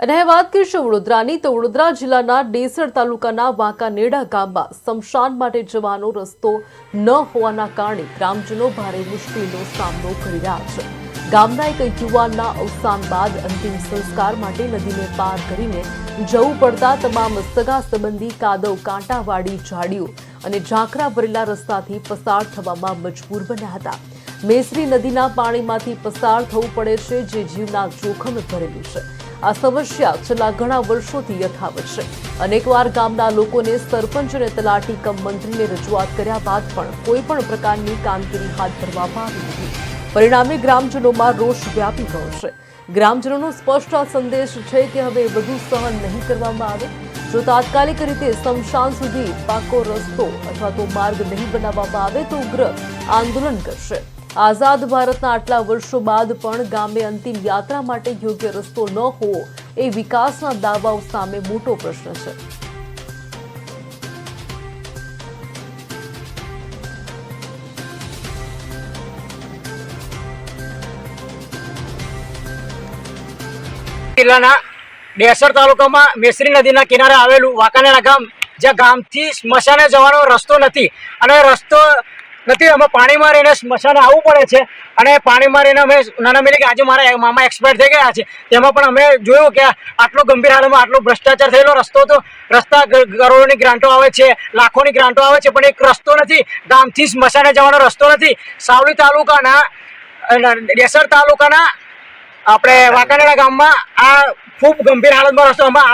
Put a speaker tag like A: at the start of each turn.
A: અને વાત કરીશું વડોદરાની, તો વડોદરા જિલ્લાના ડેસર તાલુકાના વાંકાનેડા ગામમાં સ્મશાન માટે જવાનો રસ્તો ન હોવાના કારણે ગ્રામજનો ભારે મુશ્કેલીનો સામનો કરી રહ્યા છે. ગામના એક યુવાનના અવસાન બાદ અંતિમ સંસ્કાર માટે નદીને પાર કરીને જવું પડતા તમામ સગા સંબંધી કાદવ કાંટાવાળી ઝાડીઓ અને ઝાંખરા ભરેલા રસ્તાથી પસાર થવામાં મજબૂર બન્યા હતા. મેસરી નદીના પાણીમાંથી પસાર થવું પડે છે, જે જીવના જોખમે ભરેલું છે. આ સમસ્યા છેલ્લા ઘણા વર્ષોથી યથાવત છે. અનેકવાર ગામના લોકોને સરપંચ અને તલાટી કમ મંત્રીને રજૂઆત કર્યા બાદ પણ કોઈ પણ પ્રકારની કામગીરી હાથ ધરવામાં આવી નથી. પરિણામે ગ્રામજનોમાં રોષ વ્યાપી ગયો છે. ગ્રામજનોનો સ્પષ્ટ આ સંદેશ છે કે હવે વધુ સહન નહીં કરવામાં આવે. જો તાત્કાલિક રીતે શમશાન સુધી પાકો રસ્તો અથવા તો માર્ગ નહીં બનાવવામાં આવે તો ઉગ્ર આંદોલન કરશે. આઝાદ ભારતના આટલા વર્ષો બાદ પણ ગામે અંતિમ યાત્રા માટે યોગ્ય રસ્તો ન હોવો એ વિકાસના દાવાઓ સામે મોટો પ્રશ્ન છે.
B: જિલ્લાના ડેસર તાલુકામાં મેસરી નદીના કિનારે આવેલું વાંકાનેરા ગામ, જ્યાં ગામથી સ્મશાને જવાનો રસ્તો નથી અને રસ્તો નથી, અમે પાણીમાં રહીને સ્મશાને આવવું પડે છે. અને પાણીમાં રહીને અમે નાના મિલી કે આજે મારા મામા એક્સપાયર થઈ ગયા છે. તેમાં પણ અમે જોયું કે આટલો ગંભીર હાલમાં આટલો ભ્રષ્ટાચાર થયેલો રસ્તો તો રસ્તા કરોડોની ગ્રાન્ટો આવે છે, લાખોની ગ્રાન્ટો આવે છે, પણ એક રસ્તો નથી. ગામથી સ્મશાને જવાનો રસ્તો નથી. સાવલી તાલુકાના ડેસર તાલુકાના, આપણે વાંકાનેરા ગામમાં આ ખૂબ ગંભીર હાલતમાં રસ્તો